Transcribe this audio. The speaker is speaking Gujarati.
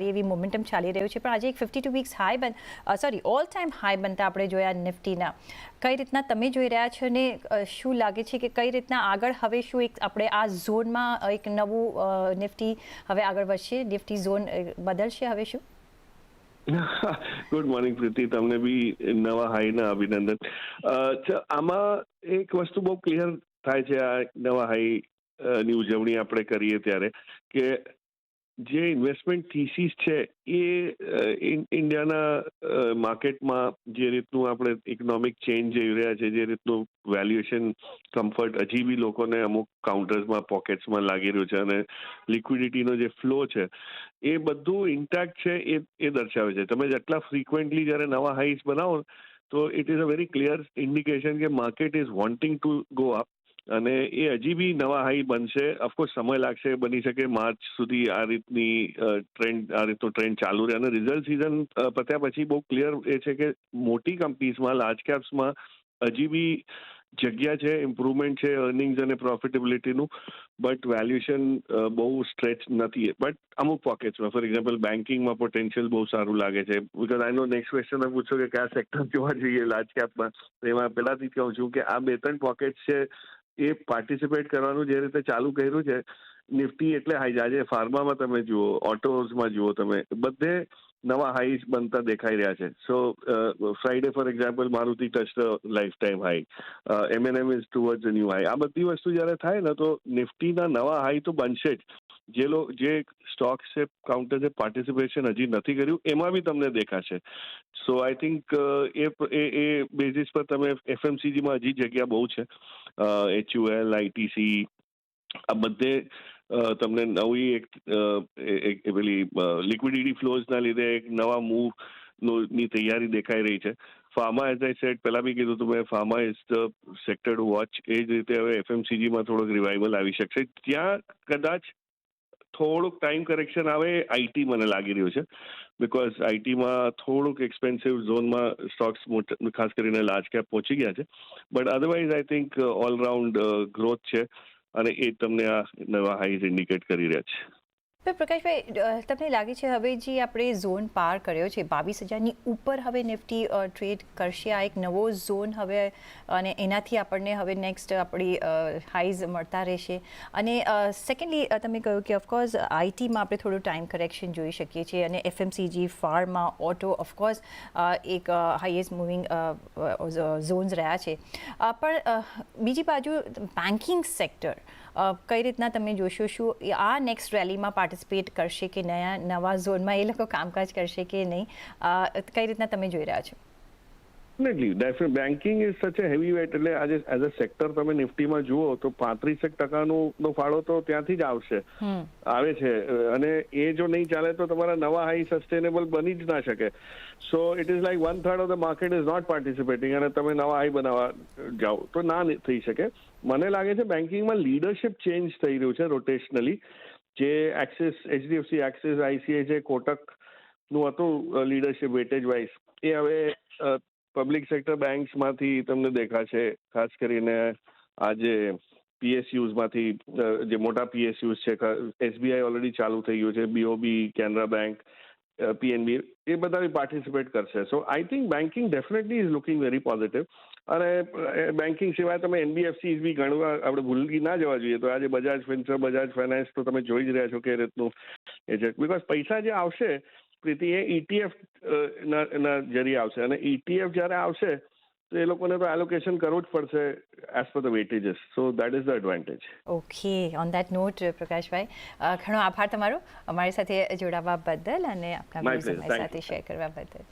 એવી મોમેન્ટમ ચાલી રહ્યું છે. પણ આજે એક ફિફ્ટી ટુ વીક્સ હાઈ બન સોરી ઓલ ટાઈમ હાઈ બનતા આપણે જોયા નિફ્ટીના. કઈ રીતના તમે જોઈ રહ્યા છો ને શું લાગે છે કે કઈ રીતના આગળ હવે શું એક આપણે આ ઝોનમાં એક નવું નિફ્ટી હવે આગળ વધશે? નિફ્ટી ઝોન બદલશે હવે શું? ગુડ મોર્નિંગ પ્રીતિ. તમને બી નવા હાઈના અભિનંદન. આમાં એક વસ્તુ બહુ ક્લિયર થાય છે આ નવા હાઈ ની ઉજવણી આપણે કરીએ ત્યારે કે જે ઇન્વેસ્ટમેન્ટ થીસીસ છે, એ ઇન- ઇન્ડિયાના માર્કેટમાં જે રીતનું આપણે ઇકોનોમિક ચેન્જ જઈ રહ્યા છે, જે રીતનું વેલ્યુએશન કમ્ફર્ટ હજી બી લોકોને અમુક કાઉન્ટર્સમાં પોકેટ્સમાં લાગી રહ્યું છે અને લિક્વિડિટીનો જે ફ્લો છે, એ બધું ઇન્ટેક્ટ છે, એ એ દર્શાવે છે. તમે જેટલા ફ્રીક્વન્ટલી જ્યારે નવા હાઈસ બનાવો, તો it is a very clear indication કે market is wanting to go up અને એ હજી બી નવા હાઈ બનશે. ઓફકોર્સ સમય લાગશે, બની શકે માર્ચ સુધી આ રીતની ટ્રેન્ડ આ રીતનો ટ્રેન્ડ ચાલુ રહે. અને રિઝલ્ટ સિઝન પત્યા પછી બહુ ક્લિયર એ છે કે મોટી કંપનીઝમાં લાર્જ કેપ્સમાં હજી બી જગ્યા છે ઇમ્પ્રુવમેન્ટ છે અર્નિંગ્સ અને પ્રોફિટેબિલિટીનું બટ વેલ્યુએશન બહુ સ્ટ્રેચ નથી બટ અમુક પોકેટ્સમાં ફોર એક્ઝામ્પલ બેન્કિંગમાં પોટેન્શિયલ બહુ સારું લાગે છે. Because I know next question તમે પૂછો કે કયા સેક્ટર જોવા જોઈએ લાર્જ કેપમાં તો એમાં પહેલાથી કહું છું કે આ બે ત્રણ પોકેટ્સ છે એ પાર્ટિસિપેટ કરવાનું જે રીતે ચાલુ કર્યું છે, નિફ્ટી એટલે હાઈ આજે ફાર્મામાં તમે જુઓ ઓટોઝમાં જુઓ તમે, બધે નવા હાઈસ બનતા દેખાઈ રહ્યા છે. So Friday for example Maruti touch lifetime high MNM is towards new high આ બધી વસ્તુ જ્યારે થાય ને તો નિફ્ટીના નવા હાઈ તો બનશે જ. જે લો, જે સ્ટોક છે કાઉન્ટર છે પાર્ટિસિપેશન હજી નથી કર્યું, એમાં બી તમને દેખાશે. સો I think A A basis પર તમે એફએમસીજીમાં હજી જગ્યા બહુ છે. એચયુએલ આઈટીસી આ બધે તમને નવી એક પેલી લિક્વિડિટી ફ્લોઝના લીધે એક નવા મૂવની તૈયારી દેખાઈ રહી છે. ફાર્મા એઝ આઈ સેટ પહેલા બી કીધું હતું મેં pharma is the sector watch એ જ રીતે હવે એફએમસીજીમાં થોડોક રિવાઇવલ આવી શકશે. ત્યાં કદાચ થોડુંક ટાઈમ કરેક્શન આવે આઈટી મને લાગી રહ્યું છે. બિકોઝ આઈટીમાં થોડુંક એક્સપેન્સિવ ઝોનમાં સ્ટોક્સ ખાસ કરીને લાર્જ કેપ પહોંચી ગયા છે. But otherwise I think all round growth છે. અને એ તમને આ નવા હાઈઝ ઇન્ડિકેટ કરી રહ્યા છે. પ્રકાશભાઈ તમને લાગે છે હવે જે આપણે ઝોન પાર કર્યો છે, બાવીસ હજારની ઉપર હવે નિફ્ટી ટ્રેડ કરશે આ એક નવો ઝોન હવે, અને એનાથી આપણને હવે નેક્સ્ટ આપણી હાઈઝ મળતા રહેશે. અને સેકન્ડલી તમે કહ્યું કે ઓફકોર્સ આઈટીમાં આપણે થોડું ટાઈમ કરેક્શન જોઈ શકીએ છીએ અને FMCG pharma, auto of course એક હાઈએસ્ટ મૂવિંગ ઝોન્સ રહ્યા છે. પણ બીજી બાજુ બેન્કિંગ સેક્ટર કઈ રીતના તમે જોશો શું? આ નેક્સ્ટ રેલીમાં પાર્ટિસિપેટ કરશે કે નયા નવા ઝોનમાં એ લોકો કામકાજ કરશે કે નહીં? કઈ રીતના તમે જોઈ રહ્યા છો? ડેફિનેટલી ડેફિનેટ બેન્કિંગ ઇઝ સચ એ હેવી વેટ એટલે આજે એઝ અ સેક્ટર તમે નિફ્ટીમાં જુઓ તો પાંત્રીસેક ટકાનું નો ફાળો તો ત્યાંથી જ આવશે. આવે છે. અને એ જો નહીં ચાલે તો તમારા નવા હાઈ સસ્ટેનેબલ બની જ ના શકે. So it is like one third of the market is not participating અને તમે નવા હાઈ બનાવવા જાઓ તો ના ની- થઈ શકે. મને લાગે છે બેન્કિંગમાં લીડરશિપ ચેન્જ થઈ રહ્યું છે રોટેશનલી જે એક્સિસ એચડીએફસી એક્સિસ આઈસીઆઈસી કોટકનું હતું લીડરશિપ વેટેજ વાઇઝ એ હવે પબ્લિક સેક્ટર બેંક્સમાંથી તમને દેખાશે. ખાસ કરીને આજે પીએસયુઝમાંથી જે મોટા પીએસયુઝ છે એસબીઆઈ ઓલરેડી ચાલુ થઈ ગયું છે બીઓબી કેનરા બેંક પીએનબી એ બધા બી પાર્ટિસિપેટ કરશે. So I think banking definitely is looking very positive અને બેન્કિંગ સિવાય તમે એનબીએફસી બી ગણવા આપણે ભૂલકી ના જવા જોઈએ. તો આજે બજાજ ફિન્સર બજાજ ફાઇનાન્સ તો તમે જોઈ જ રહ્યા છો કે રીતનું એ છે. બિકોઝ પૈસા જે આવશે, પ્રીતિ, એ ઈટીએફ ના ના જરીએ આવશે. અને ઈટીએફ જ્યારે આવશે એ લોકોને તો એલોકેશન કરવું જ પડશે as per the weightages so that is the advantage okay on that note Prakashbhai ઘણો આભાર તમારો. અમારી સાથે જોડાવા બદલ અને આપના સાથે શેર કરવા બદલ.